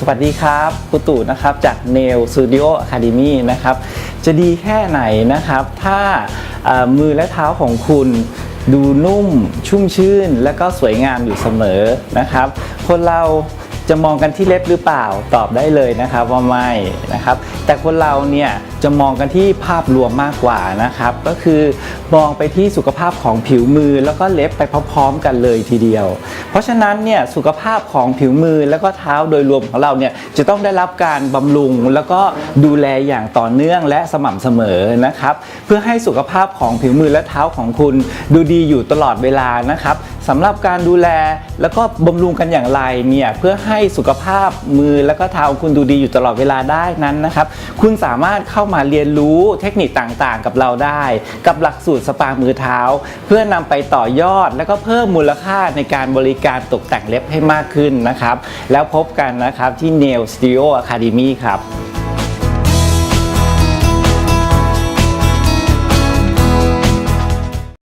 สวัสดีครับครูตู่นะครับจาก Nail Studio Academy นะครับ จะดีแค่ไหนนะครับ ถ้ามือและเท้าของคุณดูนุ่มชุ่มชื่น และก็สวยงามอยู่เสมอนะครับ คนเรา จะมองกันที่เล็บหรือเปล่าตอบได้เลยนะครับว่าไม่นะครับ แต่คนเราเนี่ยจะมองกันที่ภาพรวมมากกว่านะครับ ก็คือมองไปที่สุขภาพของผิวมือแล้วก็เล็บไปพร้อมๆกันเลยทีเดียว เพราะฉะนั้นเนี่ยสุขภาพของผิวมือแล้วก็เท้าโดยรวมของเราเนี่ยจะต้องได้รับการบำรุงแล้วก็ดูแลอย่างต่อเนื่องและสม่ำเสมอนะครับ เพื่อให้สุขภาพของผิวมือและเท้าของคุณ ดูดีอยู่ตลอดเวลานะครับ สำหรับการดูแลแล้วก็บำรุงกันอย่างไรเนี่ยเพื่อให้สุขภาพมือแล้วก็เท้าคุณดูดีอยู่ตลอดเวลาได้นั้นนะครับ คุณสามารถเข้ามาเรียนรู้เทคนิคต่างๆ กับเราได้ กับหลักสูตรสปามือเท้า เพื่อนำไปต่อยอด แล้วก็เพิ่มมูลค่าในการบริการตกแต่งเล็บให้มากขึ้นนะครับ แล้วพบกันนะครับที่ Nail Studio Academy ครับ